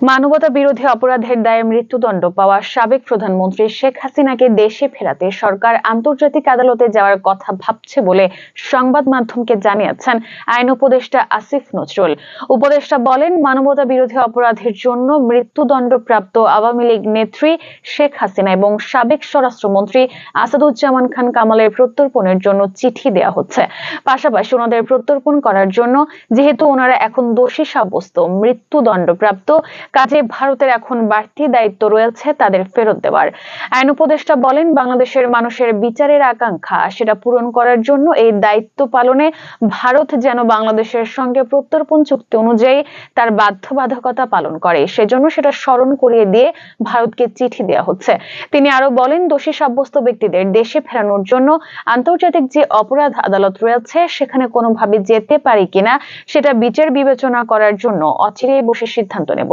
মানবতা বিরোধী অপরাধের দায়ে মৃত্যুদণ্ড পাওয়া সাবেক প্রধানমন্ত্রী শেখ হাসিনাকে দেশে ফেরাতে সরকার আন্তর্জাতিক আদালতে যাওয়ার কথা ভাবছে বলে সংবাদ মাধ্যমকে জানিয়েছেন আইন উপদেষ্টা আসিফ নজরুল। উপদেষ্টা বলেন, মানবতা বিরোধী অপরাধের জন্য মৃত্যুদণ্ডপ্রাপ্ত আওয়ামী লীগ নেত্রী শেখ হাসিনা এবং সাবেক স্বরাষ্ট্রমন্ত্রী আসাদুজ্জামান খান কামালের প্রত্যর্পণের জন্য চিঠি দেওয়া হচ্ছে। পাশাপাশি ওনাদের প্রত্যর্পণ করার জন্য, যেহেতু ওনারা এখন দোষী সাব্যস্ত, মৃত্যুদণ্ডপ্রাপ্ত কাজে ভারতের এখন বাড়তি দায়িত্ব রয়েছে তাদের ফেরত দেওয়ার। আইন উপদেষ্টা বলেন, বাংলাদেশের মানুষের বিচারের আকাঙ্ক্ষা, সেটা পূরণ করার জন্য এই দায়িত্ব পালনে ভারত যেন বাংলাদেশের সঙ্গে প্রত্যর্পণ চুক্তি অনুযায়ী তার বাধ্যবাধকতা পালন করে। সেজন্য সেটা স্মরণ করিয়ে দিয়ে ভারতকে চিঠি দেওয়া হচ্ছে। তিনি আরও বলেন, দোষী সাব্যস্ত ব্যক্তিদের দেশে ফেরানোর জন্য আন্তর্জাতিক যে অপরাধ আদালত রয়েছে, সেখানে কোনোভাবে যেতে পারি কিনা, সেটা বিচার বিবেচনা করার জন্য অচিরেই বসে সিদ্ধান্ত নেব।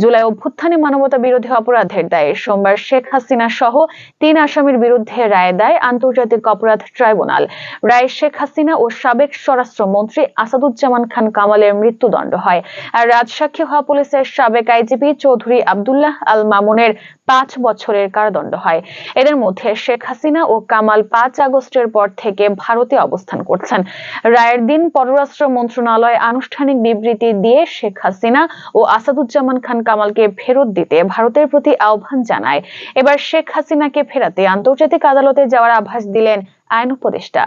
জুলাই অভ্যুত্থানে মানবতা বিরোধী অপরাধের দায়ে সোমবার শেখ হাসিনা সহ তিন আসামির বিরুদ্ধে রায় দেয় আন্তর্জাতিক অপরাধ ট্রাইব্যুনাল। রায় শেখ হাসিনা ও সাবেক স্বরাষ্ট্রমন্ত্রী আসাদুজ্জামান খান কামালের মৃত্যুদণ্ড হয়। আর রাজসাক্ষী হওয়া পুলিশের সাবেক আইজিপি চৌধুরী আবদুল্লাহ আল মামুনের পাঁচ বছরের কারাদণ্ড হয়। এদের মধ্যে শেখ হাসিনা ও কামাল পাঁচ আগস্টের পর থেকে ভারতে অবস্থান করছেন। রায়ের দিন পররাষ্ট্র মন্ত্রণালয় আনুষ্ঠানিক বিবৃতি দিয়ে শেখ হাসিনা ও আসাদুজ্জামান সালমান খান কামালকে ফেরত দিতে ভারতের প্রতি আহ্বান জানায়। এবার শেখ হাসিনাকে ফেরাতে আন্তর্জাতিক আদালতে যাওয়ার আভাস দিলেন আইন উপদেষ্টা।